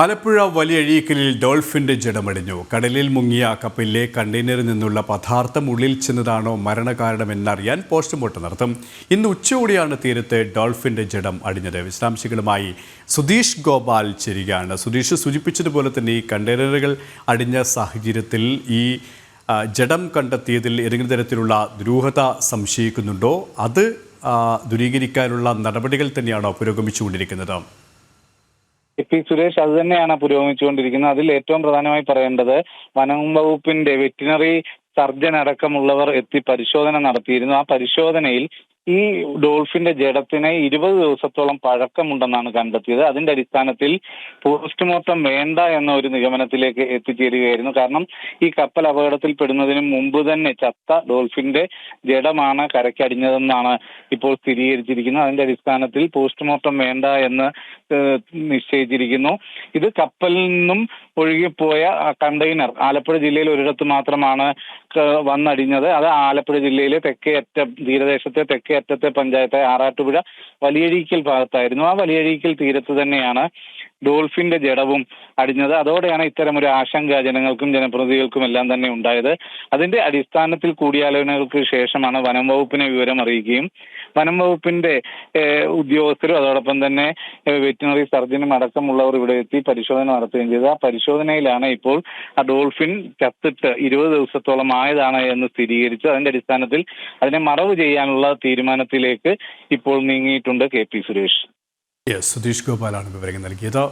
ആലപ്പുഴ വലിയഴീക്കലിൽ ഡോൾഫിന്റെ ജഡമടിഞ്ഞു. കടലിൽ മുങ്ങിയ കപ്പലിലെ കണ്ടെയ്നറിൽ നിന്നുള്ള പദാർത്ഥം ഉള്ളിൽ ചെന്നതാണോ മരണകാരണമെന്നറിയാൻ പോസ്റ്റ്മോർട്ടം നടത്തും. ഇന്ന് ഉച്ചയോടെയാണ് തീരത്ത് ഡോൾഫിന്റെ ജഡം അടിഞ്ഞത്. വിശദാംശങ്ങളുമായി സുധീഷ് ഗോപാൽ ചേരുകയാണ്. സുധീഷ് സൂചിപ്പിച്ചതുപോലെ തന്നെ ഈ കണ്ടെയ്നറുകൾ അടിഞ്ഞ സാഹചര്യത്തിൽ ഈ ജഡം കണ്ടെത്തിയതിൽ ഏതെങ്കിലും തരത്തിലുള്ള ദുരൂഹത സംശയിക്കുന്നുണ്ടോ? അത് ദൂരീകരിക്കാനുള്ള നടപടികൾ തന്നെയാണോ പുരോഗമിച്ചുകൊണ്ടിരിക്കുന്നത്? എ പി സുരേഷ് അത് തന്നെയാണ് പുരോഗമിച്ചുകൊണ്ടിരിക്കുന്നത്. അതിൽ ഏറ്റവും പ്രധാനമായി പറയേണ്ടത് വനം വകുപ്പിന്റെ വെറ്റിനറി സർജൻ അടക്കമുള്ളവർ എത്തി പരിശോധന നടത്തിയിരുന്നു. ആ പരിശോധനയിൽ ഈ ഡോൾഫിന്റെ ജഡത്തിന് ഇരുപത് ദിവസത്തോളം പഴക്കമുണ്ടെന്നാണ് കണ്ടെത്തിയത്. അതിന്റെ അടിസ്ഥാനത്തിൽ പോസ്റ്റ്മോർട്ടം വേണ്ട എന്ന ഒരു നിഗമനത്തിലേക്ക് എത്തിച്ചേരുകയായിരുന്നു. കാരണം ഈ കപ്പൽ അപകടത്തിൽപ്പെടുന്നതിന് മുമ്പ് തന്നെ ചത്ത ഡോൾഫിന്റെ ജഡമാണ് കരയ്ക്കടിഞ്ഞതെന്നാണ് ഇപ്പോൾ സ്ഥിരീകരിച്ചിരിക്കുന്നത്. അതിന്റെ അടിസ്ഥാനത്തിൽ പോസ്റ്റ്മോർട്ടം വേണ്ട എന്ന് നിശ്ചയിച്ചിരിക്കുന്നു. ഇത് കപ്പലിൽ നിന്നും ഒഴുകിപ്പോയ കണ്ടെയ്നർ ആലപ്പുഴ ജില്ലയിൽ ഒരിടത്ത് മാത്രമാണ് വന്നടിഞ്ഞത്. അത് ആലപ്പുഴ ജില്ലയിലെ തെക്കേ അറ്റം തീരദേശത്തെ തെക്കേ അറ്റത്തെ പഞ്ചായത്തായ ആറാട്ടുപുഴ വലിയഴീക്കൽ ഭാഗത്തായിരുന്നു. ആ വലിയഴീക്കൽ തീരത്ത് തന്നെയാണ് ഡോൾഫിന്റെ ജഡവും അടിഞ്ഞത്. അതോടെയാണ് ഇത്തരം ഒരു ആശങ്ക ജനങ്ങൾക്കും ജനപ്രതിനിധികൾക്കും എല്ലാം തന്നെ ഉണ്ടായത്. അതിന്റെ അടിസ്ഥാനത്തിൽ കൂടിയാലോചനകൾക്ക് ശേഷമാണ് വനം വകുപ്പിനെ വിവരം അറിയിക്കുകയും വനം വകുപ്പിന്റെ ഉദ്യോഗസ്ഥരും അതോടൊപ്പം തന്നെ വെറ്റിനറി സർജനും അടക്കമുള്ളവർ ഇവിടെ എത്തി പരിശോധന നടത്തുകയും ചെയ്തു. ആ പരിശോധനയിലാണ് ഇപ്പോൾ ആ ഡോൾഫിൻ ചത്തിട്ട് ഇരുപത് ദിവസത്തോളം ആയതാണ് എന്ന് സ്ഥിരീകരിച്ചു അതിന്റെ അടിസ്ഥാനത്തിൽ അതിനെ മറവ് ചെയ്യാനുള്ള തീരുമാനത്തിലേക്ക് ഇപ്പോൾ നീങ്ങിയിട്ടുണ്ട് കെ പി സുരേഷ്. സുധീഷ് ഗോപാലാണ് വിവരങ്ങൾ നൽകിയത്.